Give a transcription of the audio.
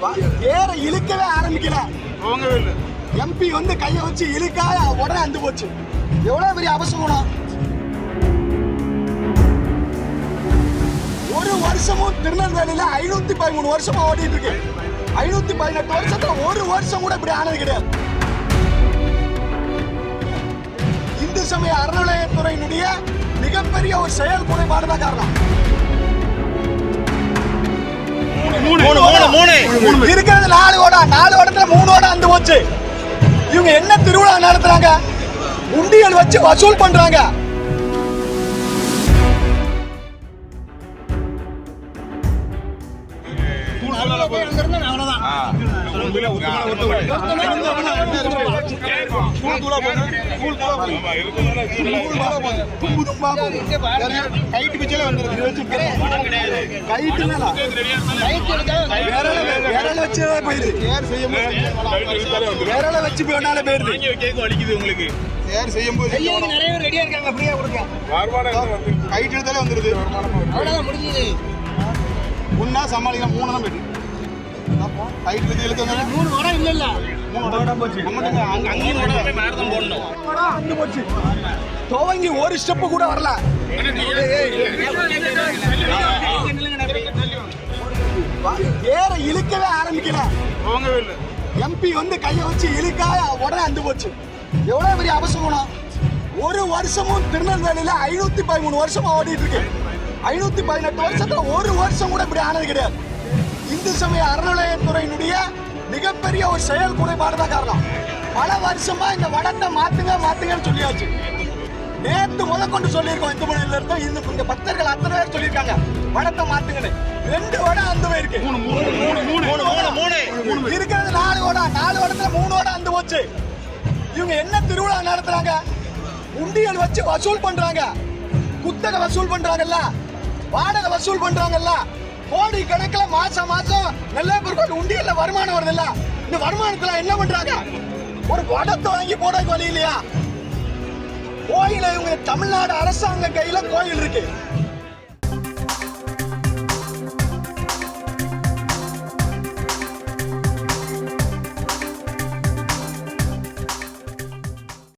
வேற இழுக்கவே ஆரம்பிக்கல. இல்லை. எம்பி வந்து கையை வச்சு இழுக்கா உடனே அந்து போச்சு. எவ்வளவு பெரிய அவசரம் ஒரு வருஷமும் திருநெல்வேலியில ஐநூத்தி பதிமூணு வருஷமா ஓடிட்டு இருக்கு. ஐநூத்தி பதினெட்டு வருஷத்துல ஒரு வருஷம் கூட இப்படி ஆனது கிடையாது. இந்து சமய அறநிலையத்துறையினுடைய மிகப்பெரிய ஒரு செயல் குறைபாடு தான் காரணம் மூணு. இருக்கிறது நாலு ஓடா நாலு ஓடத்துல மூணு ஓட அந்து போச்சு. இவங்க என்ன திருவிழா நடத்துறாங்க? உண்டியல் வச்சு வசூல் பண்றாங்க. கைட்டு பிச்சையில வந்துருது கைட்டு விரல வச்சு போயிருது சேர் செய்யும் விரல வச்சு போனாலே போயிருது கேக்கு வலிக்குது உங்களுக்கு? சேர் செய்யும் போது நிறைய பேர் ரெடியா இருக்காங்க. ஃப்ரீயா கொடுங்க. கைட்டு எடுத்தாலே வந்துருது. அவ்வளவுதான் முடிஞ்சது. ஒன்னா சமாளிக்கலாம் மூணு தான் போயிட்டு மூணு வடம் இல்ல இல்ல மூணு அந்து போச்சு துவங்கி ஒரு ஸ்டெப் கூட வரல வேற இழுக்கவே ஆரம்பிக்கல எம்பி வந்து கையை வச்சு இழுக்கா உடனே அந்து போச்சு எவ்வளவு பெரிய அவசரம் ஒரு வருஷமும் திருநெல்வேலியில ஐநூத்தி பதிமூணு வருஷமா ஓடிட்டு இருக்கு ஐநூத்தி பதினெட்டு வருஷத்துல ஒரு வருஷம் கூட இப்படி ஆனது கிடையாது. இந்து சமய அறநிலையத்துறையினுடைய மிகப்பெரிய ஒரு செயல் குறைபாடு தான் காரணம். பல வருஷமா இந்த வடத்தை மாத்துங்க மாத்துங்கன்னு சொல்லியாச்சு. நேத்து முத கொண்டு சொல்லியிருக்கோம் இந்து மணில இருந்து இந்த இந்த பக்தர்கள் அத்தனை பேர் சொல்லியிருக்காங்க. வடத்தை மாத்துங்கன்னு. ரெண்டு வடம் அந்த போயிருக்கு. மூணு மூணு மூணு மூணு மூணு மூணு இருக்கிறது நாலு ஓடா நாலு ஓடத்துல மூணு ஓட அந்த போச்சு. இவங்க என்ன திருவிழா நடத்துறாங்க? உண்டியல் வச்சு வசூல் பண்றாங்க. குத்தகை வசூல் பண்றாங்கல்ல. வாடகை வசூல் பண்றாங்கல்ல. கோடி கணக்கில் மாசம் மாசம் நெல்லையப்பர் உண்டியல்ல வருமானம் வருதுல்ல இந்த வருமானத்துல என்ன பண்றாங்க? ஒரு வடத்தை வாங்கி போட வழி இல்லையா? கோயில இவங்க தமிழ்நாடு அரசாங்க கையில கோயில் இருக்கு.